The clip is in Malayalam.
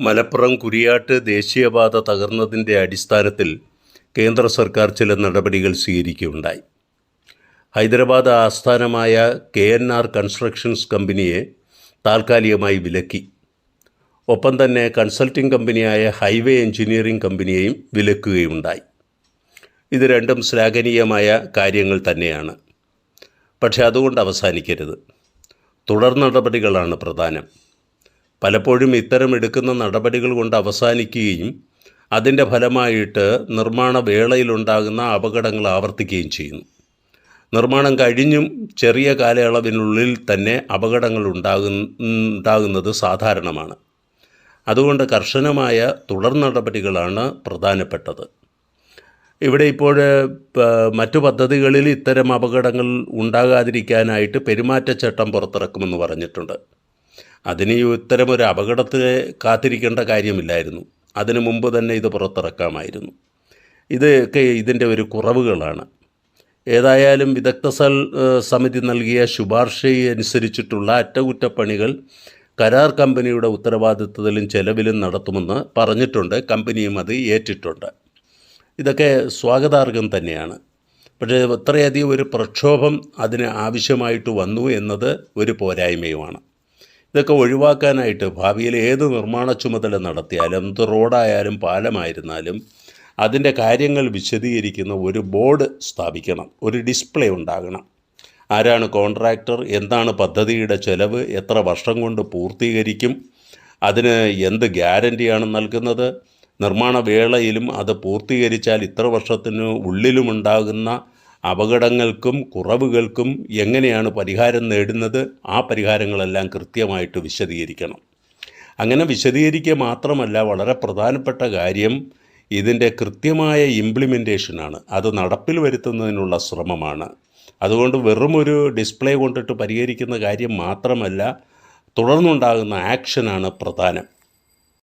മലപ്പുറം കുരിയാട്ട് ദേശീയപാത തകർന്നതിന്റെ അടിസ്ഥാനത്തിൽ കേന്ദ്ര സർക്കാർ ചില നടപടികൾ സ്വീകരിക്കുകയുണ്ടായി. ഹൈദരാബാദ് ആസ്ഥാനമായ കെ എൻ ആർ കൺസ്ട്രക്ഷൻസ് കമ്പനിയെ താൽക്കാലികമായി വിലക്കി. ഒപ്പം തന്നെ കൺസൾട്ടിംഗ് കമ്പനിയായ ഹൈവേ എഞ്ചിനീയറിംഗ് കമ്പനിയെയും വിലക്കുകയുണ്ടായി ഇത് രണ്ടും ശ്ലാഘനീയമായ കാര്യങ്ങൾ തന്നെയാണ്. പക്ഷേ അതുകൊണ്ട് അവസാനിക്കരുത്. തുടർ നടപടികളാണ് പ്രധാനം. പലപ്പോഴും ഇത്തരം എടുക്കുന്ന നടപടികൾ കൊണ്ട് അവസാനിക്കുകയും അതിന്റെ ഫലമായിട്ട് നിർമ്മാണ വേളയിലുണ്ടാകുന്ന അപകടങ്ങൾ ആവർത്തിക്കുകയും ചെയ്യുന്നു. നിർമ്മാണം കഴിഞ്ഞും ചെറിയ കാലയളവിനുള്ളിൽ തന്നെ അപകടങ്ങൾ ഉണ്ടാകുന്ന ഉണ്ടാകുന്നത് സാധാരണമാണ്. അതുകൊണ്ട് കർശനമായ തുടർ നടപടികളാണ് പ്രധാനപ്പെട്ടത്. ഇവിടെ ഇപ്പോൾ മറ്റു പദ്ധതികളിൽ ഇത്തരം അപകടങ്ങൾ ഉണ്ടാകാതിരിക്കാനായിട്ട് പെരുമാറ്റച്ചട്ടം പുറത്തിറക്കുമെന്ന് പറഞ്ഞിട്ടുണ്ട്. അതിന് ഇത്തരമൊരു അപകടത്തെ കാത്തിരിക്കേണ്ട കാര്യമില്ലായിരുന്നു. അതിനു മുമ്പ് തന്നെ ഇത് പുറത്തിറക്കാമായിരുന്നു. ഇതൊക്കെ ഇതിന്റെ ഒരു കുറവുകളാണ്. ഏതായാലും വിദഗ്ധ സൽ സമിതി നൽകിയ ശുപാർശയനുസരിച്ചിട്ടുള്ള അറ്റകുറ്റപ്പണികൾ കരാർ കമ്പനിയുടെ ഉത്തരവാദിത്തത്തിലും ചെലവിലും നടത്തുമെന്ന് പറഞ്ഞിട്ടുണ്ട്. കമ്പനിയും അത് ഏറ്റിട്ടുണ്ട്. ഇതൊക്കെ സ്വാഗതാർഹം തന്നെയാണ്. പക്ഷേ ഇത്രയധികം ഒരു പ്രക്ഷോഭം അതിന് ആവശ്യമായിട്ട് വന്നു എന്നത് ഒരു പോരായ്മയുമാണ്. ഇതൊക്കെ ഒഴിവാക്കാനായിട്ട് ഭാവിയിൽ ഏത് നിർമ്മാണ ചുമതല നടത്തിയാലും എന്ത് റോഡായാലും പാലമായിരുന്നാലും അതിന്റെ കാര്യങ്ങൾ വിശദീകരിക്കുന്ന ഒരു ബോർഡ് സ്ഥാപിക്കണം ഒരു ഡിസ്പ്ലേ ഉണ്ടാകണം. ആരാണ് കോൺട്രാക്ടർ എന്താണ് പദ്ധതിയുടെ ചെലവ് എത്ര വർഷം കൊണ്ട് പൂർത്തീകരിക്കും അതിന് എന്ത് ഗ്യാരന്റിയാണ് നൽകുന്നത് നിർമ്മാണ വേളയിലും അത് പൂർത്തീകരിച്ചാൽ ഇത്ര വർഷത്തിന് ഉള്ളിലുമുണ്ടാകുന്ന അപകടങ്ങൾക്കും കുറവുകൾക്കും എങ്ങനെയാണ് പരിഹാരം നേടുന്നത് ആ പരിഹാരങ്ങളെല്ലാം കൃത്യമായിട്ട് വിശദീകരിക്കണം. അങ്ങനെ വിശദീകരിക്കുക മാത്രമല്ല വളരെ പ്രധാനപ്പെട്ട കാര്യം ഇതിന്റെ കൃത്യമായ ഇംപ്ലിമെന്റേഷനാണ് അത് നടപ്പിൽ വരുത്തുന്നതിനുള്ള ശ്രമമാണ്. അതുകൊണ്ട് വെറുമൊരു ഡിസ്പ്ലേ കൊണ്ടിട്ട് പരിഹരിക്കുന്ന കാര്യം മാത്രമല്ല തുടർന്നുണ്ടാകുന്ന ആക്ഷനാണ് പ്രധാനം.